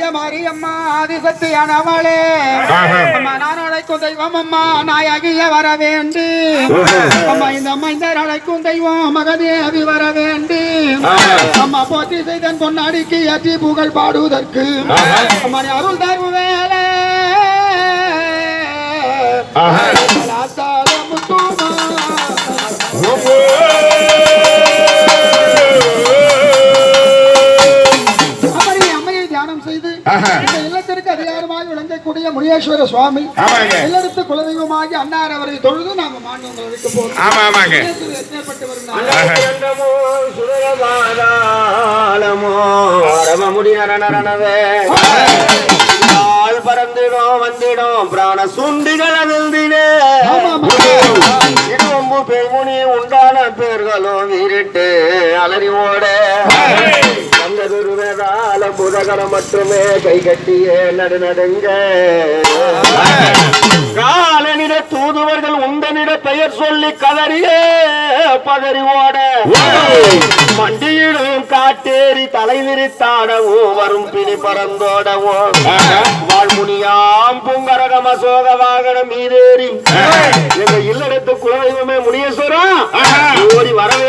அம்மாவாகிய மாரியம்மா ஆதிசக்தியானவளே அம்மா நான் அழைக்கும் தெய்வம் அம்மா நாயாகிய வர வேண்டு அம்மா இந்த மைந்தர் அழைக்கும் தெய்வம் மகதேவி வர வேண்டு அம்மா போற்றி செய்தன் பொன்னாடிக்கு ஏற்றி புகழ் பாடுவதற்கு. அம்மா அருள் தரும் செய்து. இந்த இல்லத்திற்கு அதிகாரமாக விளங்கக்கூடிய முனியேஸ்வர சுவாமி. இல்லத்து குலதெய்வமாகி அன்னார் அவரை தொழுது நாம மாநிலங்களை வைக்க போறோம். ஆமா ஆமாங்க. எத்தனைப்பட்டு வரும் பறந்திடும் வந்திடும். பிராண சுண்டிகள் பெருமுனி உண்டான பேர்களும் வீரிட்டு அலறி ஓட வந்ததொரு வேதாள புதகரம் மட்டுமே கை கட்டியே நடுநடுங்க. காலனிட தூதுவர்கள் உந்தனிட பெயர் சொல்லி கதறியே பதறி ஓட. மண்டியிடும் காட்டேறி தலை வரும் பிணி பறந்தோடவோ வாழ்முனியாம் புங்கரகம அசோக வாகனம் மீதேறி எங்க இல்லடத்து குலதெய்வமே முனியேஸ்வரம் ஓடி வரவே